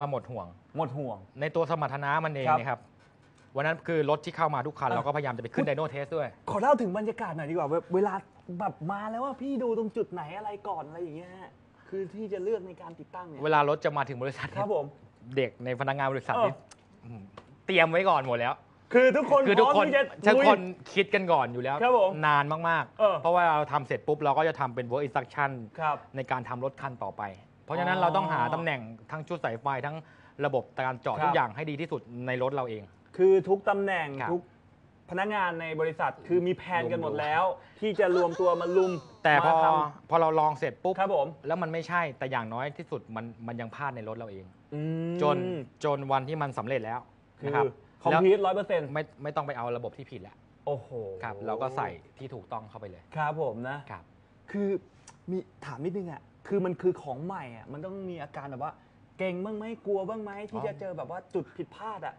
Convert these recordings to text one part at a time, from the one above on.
มาหมดห่วง หมดห่วง ในตัวสมรรถนะมันเองครับ นะครับ วันนั้นคือรถที่เข้ามาทุกคันอะเราก็พยายามจะไปขึ้นไดโนเทสด้วย ขอเล่าถึงบรรยากาศหน่อยดีกว่าเวเวลาแบบมาแล้วว่าพี่ดูตรงจุดไหนอะไรก่อนอะไรอย่างเงี้ยฮะคือที่จะเลือกในการติดตั้งเนี่ยเวลารถจะมาถึงบริษัทครับผม เด็กในพนักงานบริษัทเออนี่อืมเตรียมไว้ก่อนหมดแล้ว คือทุกคนคือทุกพคร้อนมที่จะทุกคนลุยคิดกันก่อนอยู่แล้ว ครับผมนานมากเออ ๆ เพราะว่าเราทำเสร็จปุ๊บ เราก็จะทำเป็น work instruction ครับ ในการทำรถคันต่อไป เพราะฉะนั้นอ๋อเราต้องหาตำแหน่งทั้งชุดสายไฟทั้งระบบการเจาะครับทุกอย่างให้ดีที่สุดในรถเราเอง คือทุกตำแหน่งครับ ทุกพนักงานในบริษัทคือมีแผนกันหมดรวมๆแล้ว ที่จะรวมตัวมาลุมแต่พอมาทพอเราลองเสร็จปุ๊บำครับผมแล้วมันไม่ใช่แต่อย่างน้อยที่สุดมันมันยังพลาดในรถเราเอง อืมจนจนวันที่มันสำเร็จแล้วคือนะครับคอมแล้วพิวต์ร้อยเปอร์เซ็นต์ไม่ไม่ต้องไปเอาระบบที่ผิดแล้วโอ้โหครับ เราก็ใส่ที่ถูกต้องเข้าไปเลยครับผมนะ ครับ คือมีถามนิดนึงอะ คือมันคือของใหม่อะมันต้องมีอาการแบบว่า เก่งบ้างไหมกลัวบ้างไหมที่อ๋อจะเจอแบบว่าจุดผิดพลาดอะ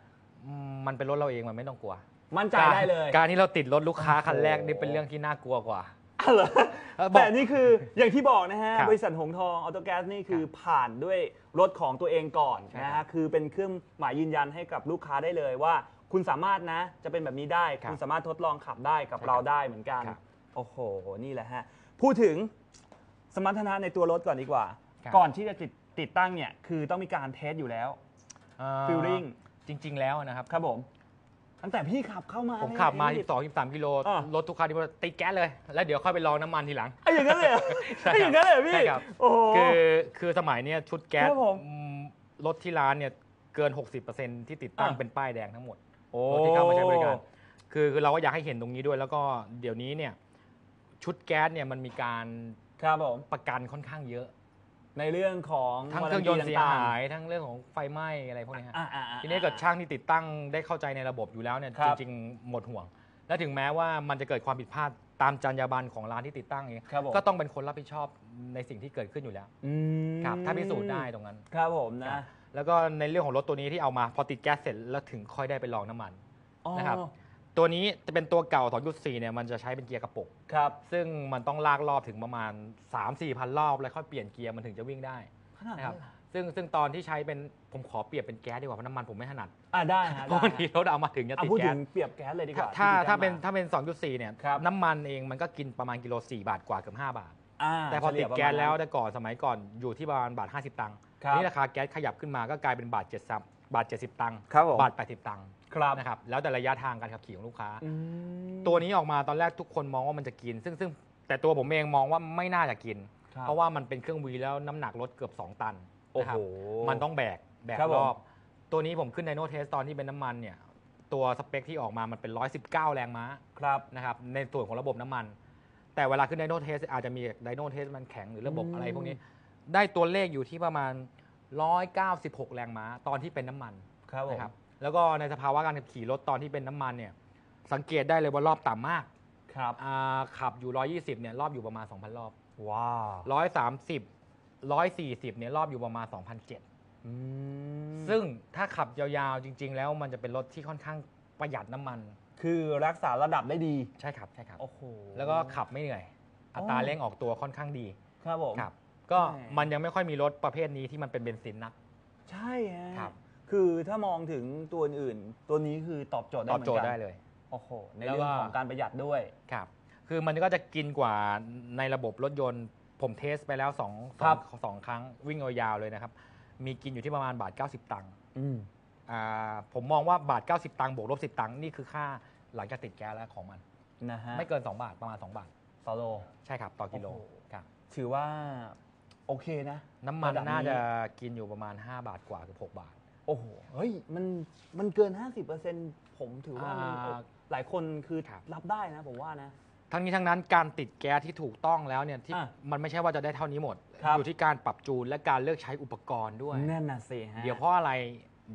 อืมมันเป็นรถเราเองมันไม่ต้องกลัวมั่นใจการได้เลยการที่เราติดรถลูกค้าคันแรกโอ้โหนี่เป็นเรื่องที่น่ากลัวกว่า อ้าวเหรอเออบอกแต่นี่คืออย่างที่บอกนะฮะครับบริษัทหงทองออโตแก๊สนี่คือครับผ่านด้วยรถของตัวเองก่อนใช่นะครัฮะบคือเป็นเครื่องหมายยืนยันให้กับลูกค้าได้เลยว่า คุณสามารถนะจะเป็นแบบนี้ได้ ครับคุณสามารถทดลองขับได้กับใช่ครับเราได้เหมือนกัน ครับ โอ้โห นี่แหละฮะ พูดถึง สมรรถนะในตัวรถก่อนดีกว่า ครับ ก่อนที่จะติดติดตั้งเนี่ยคือต้องมีการเทสอยู่แล้ว เอ่อ Feeling จริง ๆ แล้วนะครับ ครับผมตั้งแต่พี่ขับเข้ามาผมเนี่ยขับมาพี่12 13กิโลอะ รถทุกคันที่ว่าติดแก๊สเลย แล้วเดี๋ยวค่อยไปลองน้ำมันทีหลัง ไอ้อย่างนั้นเลยเหรอใช่ไอ้อย่างนั้นเลยเหรอพี่ใช่ครับ โอ้โห คือคือสมัยเนี้ยชุดแก๊สครับผมอืมรถที่ร้านเนี่ยเกิน 60%ที่ติดตั้งอะ เป็นป้ายแดงทั้งหมดโอ้รถที่เข้ามาใช้บริการคือคือเราก็อยากให้เห็นตรงนี้ด้วย แล้วก็เดี๋ยวนี้เนี่ย ชุดแก๊สเนี่ยมันมีการครับผมประกันค่อนข้างเยอะ ในเรื่องของทั้งเครื่องยนต์เสียหายทั้งเรื่องของไฟไหม้อะไรพวกนี้ฮะอ่าอ่าอ่าทีนี้เกิดช่างที่ติดตั้งได้เข้าใจในระบบอยู่แล้วเนี่ยครัจบริงๆหมดห่วง และถึงแม้ว่ามันจะเกิดความผิดพลาดตามจรรยาบรรณของร้านที่ติดตั้งเองครับผมก็ต้องเป็นคนรับผิดชอบในสิ่งที่เกิดขึ้นอยู่แล้วอืมครับถ้าพิสูจน์ได้ตรงนั้น ครับผมครันะบแล้วก็ในเรื่องของรถตัวนี้ที่เอามาพอติดแก๊สเสร็จแล้วถึงค่อยได้ไปลองน้ำมันอ๋อนะครับ ตัวนี้จะเป็นตัวเก่า2.4เนี่ยมันจะใช้เป็นเกียร์กระปุก ครับ ซึ่งมันต้องลากรอบถึงประมาณ 3-4พันรอบ แล้วค่อยเปลี่ยนเกียร์มันถึงจะวิ่งได้ขนาดนะคนั้รับนเหรอซึ่งซึ่งตอนที่ใช้เป็นผมขอเปรียบเป็นแก๊สดีกว่าเพราะน้ำมันผมไม่ถนัดอ่าได้ฮะเพราะบางทีรถเอามาถึงจะเอาติดพูดแก๊ถึสงเปรียบแก๊สเลยดีกว่าถ้าที่พี่ถ้าเป็นแจ้งมถ้าเป็น 2.4เนี่ยครับ น้ำมันเองมันก็กินประมาณกิโล4บาทกว่าเกือบ5บาท อ่าแต่พอติดเฉยประมาณแก๊สแล้วนั้นแต่ก่อนสมัยก่อนอยู่ที่ประมาณบาท 50 ตังค์ ครับนี่ราคาแก๊สขยับขึ้นมาก็กลายเป็นบาท70บาท70ตังค์ครับผม บาท80ตังค์ครับนะครับแล้วแต่ระยะทางการขับขี่ของลูกค้า อืมตัวนี้ออกมาตอนแรกทุกคนมองว่ามันจะกิน ซึ่งซึ่งแต่ตัวผมเองมองว่าไม่น่าจะกิน คบเพราะว่ามันเป็นเครื่องวีแล้วน้ำหนักรถเกือบ 2 ตันโอ้นะคโห รับมันต้องแบกแบกครับผม รอบ ตัวนี้ผมขึ้นไดโนเทสตอนที่เป็นน้ำมันเนี่ย ตัวสเปคที่ออกมามันเป็น 119 แรงม้าครับนะครับในส่วนของระบบน้ำมัน แต่เวลาขึ้นไดโนเทสอาจจะมีไดโนเทสมันแข็งหรือระบบอืมอะไรพวกนี้ ได้ตัวเลขอยู่ที่ประมาณ 196 แรงม้าตอนที่เป็นน้ำมันครับผม นะครับ แล้วก็ในสภาวะการขับขี่รถตอนที่เป็นน้ำมันเนี่ยสังเกตได้เลยว่ารอบต่ำมากครับ อ่าขับอยู่ 120เนี่ยรอบอยู่ประมาณ 2,000 รอบ ว้าว130 140เนี่ยรอบอยู่ประมาณ2,007อืมซึ่งถ้าขับยาวๆจริง ๆ แล้วมันจะเป็นรถที่ค่อนข้างประหยัดน้ำมัน คือรักษาระดับได้ดี ใช่ครับใช่ครับ โอ้โหแล้วก็ขับไม่เหนื่อย อัตราเร่งออกตัวค่อนข้างดี ครับผม ครับ ก็แหมมันยังไม่ค่อยมีรถประเภทนี้ที่มันเป็นเบนซินนัก ใช่ฮะครับ คือถ้ามองถึงตัวอื่นๆตัวนี้คือตอบโจทย์ได้ตเหอบมือนกันโจทย์ได้เลย โอ้โหในแล้วเรื่ก็ องของการประหยัดด้วย ครับ คือมันก็จะกินกว่าในระบบรถยนต์ ผมเทสไปแล้ว2องสครัอบงสองครั้งวิ่งยาวๆเลยนะครับ มีกินอยู่ที่ประมาณบาท 90 ตังค์อืมอ่าผมมองว่าบาท 90 ตังค์บวกลบ10 ตังค์นี่คือค่าหลังจากติดแก๊สแล้วของมัน นะฮะไม่เกิน 2 บาทประมาณ 2 บาท ต่อโล ใช่ครับ ต่อกิโลโอ้โห ครับ ถือว่า โอเคนะน้ำมันระดับนี้น่าจะกินอยู่ประมาณ 5 บาทกว่าเกือบ6บาท โอ้โหเฮ้ยมันมันเกิน 50%ผมถือว่ามันอ่าหลายคนคือครับ รับได้นะ ผมว่านะ ทั้งนี้ทั้งนั้นการติดแก๊สที่ถูกต้องแล้วเนี่ยที่อะมันไม่ใช่ว่าจะได้เท่านี้หมด ครับ อยู่ที่การปรับจูนและการเลือกใช้อุปกรณ์ด้วย แน่นน่ะสิฮะเดี๋ยวเพราะอะไร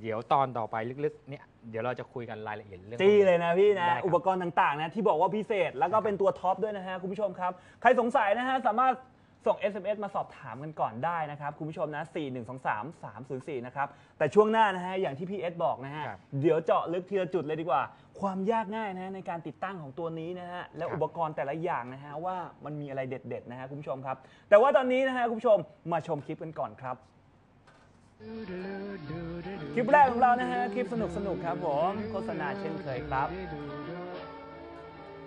เดี๋ยวตอนต่อไปลึกๆเนี่ยเดี๋ยวเราจะคุยกันรายละเอียดเรื่อง จี้เลยนะพี่นะ ได้ครับอุปกรณ์ต่างๆนะที่บอกว่าพิเศษแล้วก็เป็นตัวท็อปด้วยนะฮะคุณผู้ชมครับ ใครสงสัยนะฮะสามารถ ส่ง SMS มาสอบถามกันก่อนได้นะครับ คุณผู้ชมนะ 4 1 2 3 3 0 4 นะครับ แต่ช่วงหน้านะฮะ อย่างที่พี่เอสบอกนะฮะ ครับเดี๋ยวเจาะลึกทีละจุดเลยดีกว่า ความยากง่ายนะฮะในการติดตั้งของตัวนี้นะฮะ และครับ อุปกรณ์แต่ละอย่างนะฮะ ว่ามันมีอะไรเด็ดๆนะฮะคุณผู้ชมครับ แต่ว่าตอนนี้นะฮะคุณผู้ชมมาชมคลิปกันก่อนครับ คลิปแรกของเรานะฮะคลิปสนุกสนุกๆครับผมโฆษณาเช่นเคยครับ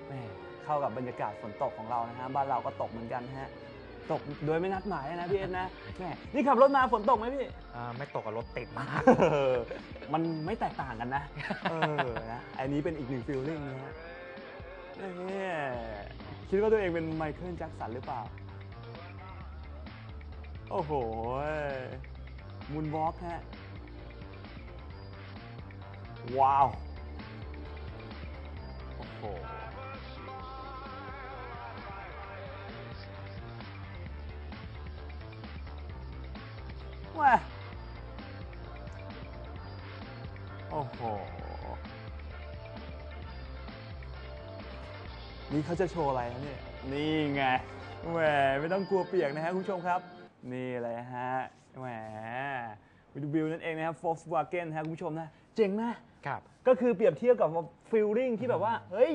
แหม่เข้ากับบรรยากาศฝนตกของเรานะฮะบ้านเราก็ตกเหมือนกันนะฮะ ตกโดยไม่นัดหมายนะพี่เอ็นนะแหม่นี่ขับรถมาฝนตกไหมพี่ อ่าไม่ตกกับรถติดมากเออมันไม่แตกต่างกันนะ เออนะอันนี้เป็นอีกหนึ่งฟิลลิ่งนะฮะเนี่ยคิดว่าตัวเองเป็นไมเคิลแจ็คสันหรือเปล่า โอ้โหมูนวอล์กฮะ ว้าว โอ้โห ว้าโอ้โห นี่เขาจะโชว์อะไรครับเนี่ย นี่ไง แหมไม่ต้องกลัวเปียกนะฮะคุณผู้ชมครับ นี่เลยฮะ แหมวิดบิลนั่นเองนะครับ Volkswagen นะฮะคุณผู้ชมนะ เจ๋งนะ ครับ ก็คือเปรียบเทียบกับฟิลลิ่งที่แบบว่า เฮ้ย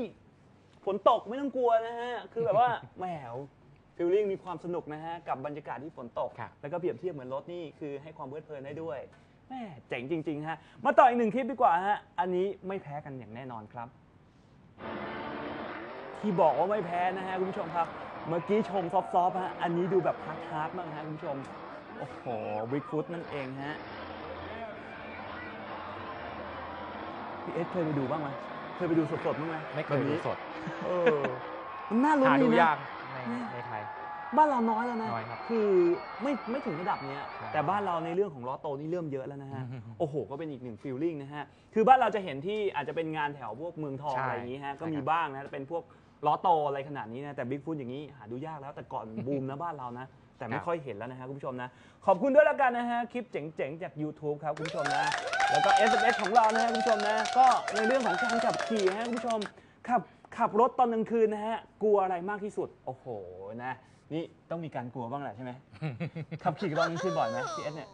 ฝนตกไม่ต้องกลัวนะฮะ คือแบบว่า แหม ฟิลลิ่งมีความสนุกนะฮะ กับบรรยากาศที่ฝนตก ครับ แล้วก็เปรียบเทียบเหมือนรถนี่คือให้ความเพลิดเพลินได้ด้วยแหมเจ๋งจริง ๆ ฮะ มาต่ออีกหนึ่งคลิปดีกว่าฮะ อันนี้ไม่แพ้กันอย่างแน่นอนครับ ที่บอกว่าไม่แพ้นะฮะคุณผู้ชมครับ เมื่อกี้ชมซอฟต์ๆฮะ อันนี้ดูแบบฮาร์ดฮาร์ดมากฮะคุณผู้ชม โอ้โหวิกฟุตนั่นเองฮะ พี่เอสเคยไปดูบ้างไหมเคยไปดูสดๆบ้างไหมไม่เคยแบบดูนี้สดเออมันน่าลุ้นหาดีดูนะยาก ในในไทย บ้านเราน้อยแล้วนะ น้อยครับคือไม่ไม่ถึงระดับเนี้ยครับแต่บ้านเราในเรื่องของล้อโตนี่เริ่มเยอะแล้วนะฮะ อืมโอ้โห ก็เป็นอีกหนึ่งฟีลลิ่งนะฮะ คือบ้านเราจะเห็นที่อาจจะเป็นงานแถวพวกเมืองทองใช่อะไรอย่างนี้ฮะ ก็ใช่มีครับ บ้างนะ เป็นพวกล้อโตอะไรขนาดนี้นะ แต่บิ๊กฟุตอย่างนี้หาดูยากแล้ว แต่ก่อน บูมนะบ้านเรานะ แต่ไม่ค่อยเห็นแล้วนะฮะคุณผู้ชมนะ ขอบคุณด้วยแล้วกันนะฮะ คลิปเจ๋งๆ จาก YouTube ครับคุณผู้ชมนะ แล้วก็ SMS ของเรานะฮะคุณผู้ชมนะ ก็ในเรื่องของการขับขี่นะฮะคุณผู้ชม ขับ ขับรถตอนกลางคืนนะฮะ กลัวอะไรมากที่สุด โอ้โหนะ นี่ต้องมีการกลัวบ้างแหละใช่ไหม ขับขี่ตอนกลางคืนบ่อยไหมพีเอสเนี่ย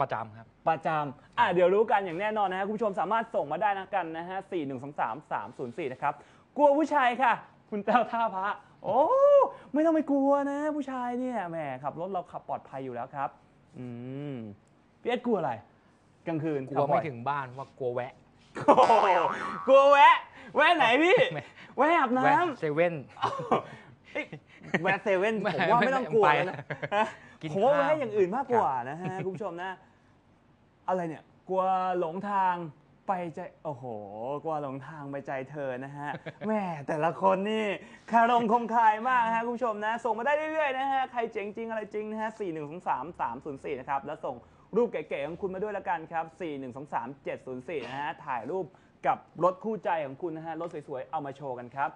ประจำครับ ประจำอะเดี๋ยวรู้กันอย่างแน่นอนนะฮะคุณผู้ชมสามารถส่งมาได้นะกันนะฮะ4 1 2 3 3 0 4 นะครับ กลัวผู้ชายค่ะ คุณแต้วท่าพระโอ้ไม่ต้องไปกลัวนะ ผู้ชายเนี่ยแหมขับรถเราขับปลอดภัยอยู่แล้วครับ อืมพี่เอสกลัวอะไร กลางคืนกลัวขับบ่ไม่อย ถึงบ้านว่ากลัวแวะ โอ้โหกลัวแวะ แวะไหนพี่ไม่ แวะอาบน้แวะเซเว่นำเอ้ยแวะเซเว่นไม่ผมว่าไม่ต้องกลัวไม่แล้วนะไปฮะกินผมว่าข้าว แวะอย่างอื่นมากกว่านะฮะคุณผู้ชมนะ อะไรเนี่ย กลัวหลงทางไปใจโอ้โห กลัวหลงทางไปใจเธอนะฮะแหม่แต่ละคนนี่คารมคมคายมากนะฮะคุณผู้ชมนะ ส่งมาได้เรื่อยๆนะฮะใครเจ๋งจริงอะไรจริงนะฮะ4 1 2 3 3 0 4นะครับแล้วส่งรูปเก๋ๆของคุณมาด้วยละกันครับ 4 1 2 3 7 0 4นะฮะถ่ายรูป กับรถคู่ใจของคุณนะฮะ รถสวยๆ เอามาโชว์กันครับ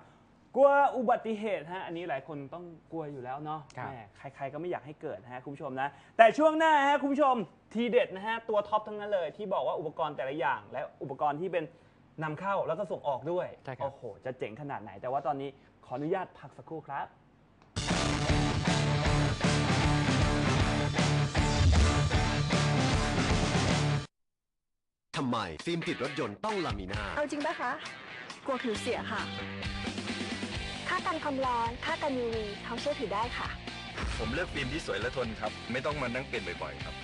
กลัวอุบัติเหตุฮะ อันนี้หลายคนต้องกลัวอยู่แล้วเนาะครับ แหมใครๆก็ไม่อยากให้เกิดนะฮะคุณผู้ชมนะ แต่ช่วงหน้าฮะคุณผู้ชมทีเด็ดนะฮะ ตัวท็อปทั้งนั้นเลย ที่บอกว่าอุปกรณ์แต่ละอย่าง และอุปกรณ์ที่เป็นนำเข้าแล้วก็ส่งออกด้วย ใช่ครับ โอ้โห จะเจ๋งขนาดไหน แต่ว่าตอนนี้ขออนุญาตพักสักครู่ครับำไม ฟิล์มติดรถยนต์ต้องลามิน่า เอาจริงปะคะ กลัวผิวเสียค่ะ ค่ากันความร้อน ค่ากัน UV เขาเชื่อถือได้ค่ะ ผมเลือกฟิล์มที่สวยและทนครับ ไม่ต้องมานั่งเปลี่ยนบ่อยๆครับ